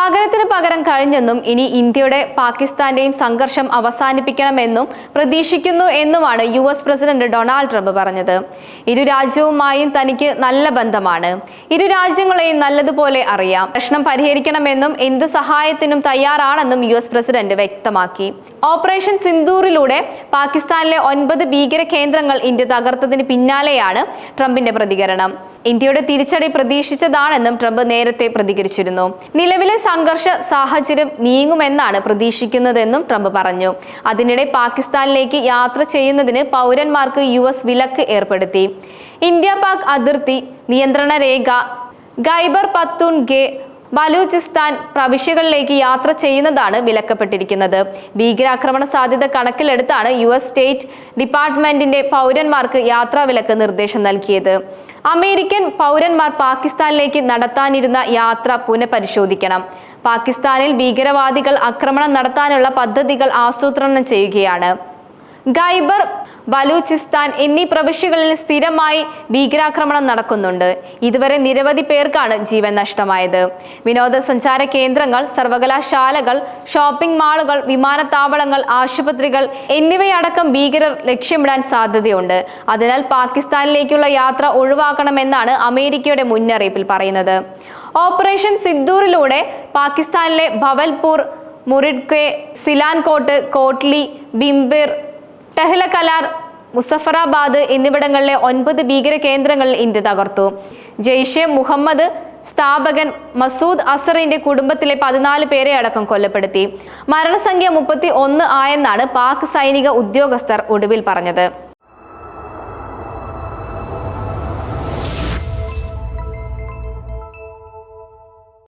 പകരത്തിന് പകരം കഴിഞ്ഞെന്നും ഇനി ഇന്ത്യയുടെ പാകിസ്ഥാന്റെയും സംഘർഷം അവസാനിപ്പിക്കണമെന്നും പ്രതീക്ഷിക്കുന്നു എന്നുമാണ് U S president Donald Trump പറഞ്ഞത്. ഇരു രാജ്യവുമായും തനിക്ക് നല്ല ബന്ധമാണ്. ഇരു രാജ്യങ്ങളെയും നല്ലതുപോലെ അറിയാം. പ്രശ്നം പരിഹരിക്കണമെന്നും എന്ത് സഹായത്തിനും തയ്യാറാണെന്നും യു എസ് പ്രസിഡന്റ് വ്യക്തമാക്കി. ഓപ്പറേഷൻ സിന്ദൂറിലൂടെ പാകിസ്ഥാനിലെ ഒൻപത് ഭീകര കേന്ദ്രങ്ങൾ ഇന്ത്യ തകർത്തതിന് പിന്നാലെയാണ് ട്രംപിന്റെ പ്രതികരണം. ഇന്ത്യയുടെ തിരിച്ചടി പ്രതീക്ഷിച്ചതാണെന്നും ട്രംപ് നേരത്തെ പ്രതികരിച്ചിരുന്നു. നിലവിലെ സംഘർഷ സാഹചര്യം നീങ്ങുമെന്നാണ് പ്രതീക്ഷിക്കുന്നതെന്നും ട്രംപ് പറഞ്ഞു. അതിനിടെ പാകിസ്ഥാനിലേക്ക് യാത്ര ചെയ്യുന്നതിന് പൗരന്മാർക്ക് യു വിലക്ക് ഏർപ്പെടുത്തി. ഇന്ത്യ പാക് അതിർത്തി നിയന്ത്രണ രേഖ ഗൈബർ പത്തൂൺ ഗെ ബലൂചിസ്ഥാൻ പ്രവിശ്യകളിലേക്ക് യാത്ര ചെയ്യുന്നതാണ് വിലക്കപ്പെട്ടിരിക്കുന്നത്. ഭീകരാക്രമണ സാധ്യത കണക്കിലെടുത്താണ് യു എസ് സ്റ്റേറ്റ് ഡിപ്പാർട്ട്മെന്റിന്റെ പൗരന്മാർക്ക് യാത്രാ വിലക്ക് നിർദ്ദേശം നൽകിയത്. അമേരിക്കൻ പൗരന്മാർ പാകിസ്ഥാനിലേക്ക് നടത്താനിരുന്ന യാത്ര പുനഃപരിശോധിക്കണം. പാകിസ്ഥാനിൽ ഭീകരവാദികൾ ആക്രമണം നടത്താനുള്ള പദ്ധതികൾ ആസൂത്രണം ചെയ്യുകയാണ്. ഗൈബർ ബലൂചിസ്ഥാൻ എന്നീ പ്രവിശ്യകളിൽ സ്ഥിരമായി ഭീകരാക്രമണം നടക്കുന്നുണ്ട്. ഇതുവരെ നിരവധി പേർക്കാണ് ജീവൻ നഷ്ടമായത്. വിനോദസഞ്ചാര കേന്ദ്രങ്ങൾ സർവകലാശാലകൾ ഷോപ്പിംഗ് മാളുകൾ വിമാനത്താവളങ്ങൾ ആശുപത്രികൾ എന്നിവയടക്കം ഭീകരർ ലക്ഷ്യമിടാൻ സാധ്യതയുണ്ട്. അതിനാൽ പാകിസ്ഥാനിലേക്കുള്ള യാത്ര ഒഴിവാക്കണമെന്നാണ് അമേരിക്കയുടെ മുന്നറിയിപ്പിൽ പറയുന്നത്. ഓപ്പറേഷൻ സിദ്ദൂറിലൂടെ പാകിസ്ഥാനിലെ ഭവൽപൂർ മുറിഡ്കെ സിലാൻകോട്ട് കോട്ട്ലി ബിംബിർ ടെഹ്ല കലാർ മുസഫറാബാദ് എന്നിവിടങ്ങളിലെ ഒൻപത് ഭീകര കേന്ദ്രങ്ങൾ ഇന്ത്യ തകർത്തു. ജെയ്ഷെ മുഹമ്മദ് സ്ഥാപകൻ മസൂദ് അസറിന്റെ കുടുംബത്തിലെ പതിനാല് പേരെ അടക്കം കൊല്ലപ്പെടുത്തി മരണസംഖ്യ മുപ്പത്തി ഒന്ന് ആയെന്നാണ് പാക് സൈനിക ഉദ്യോഗസ്ഥർ ഒടുവിൽ പറഞ്ഞത്.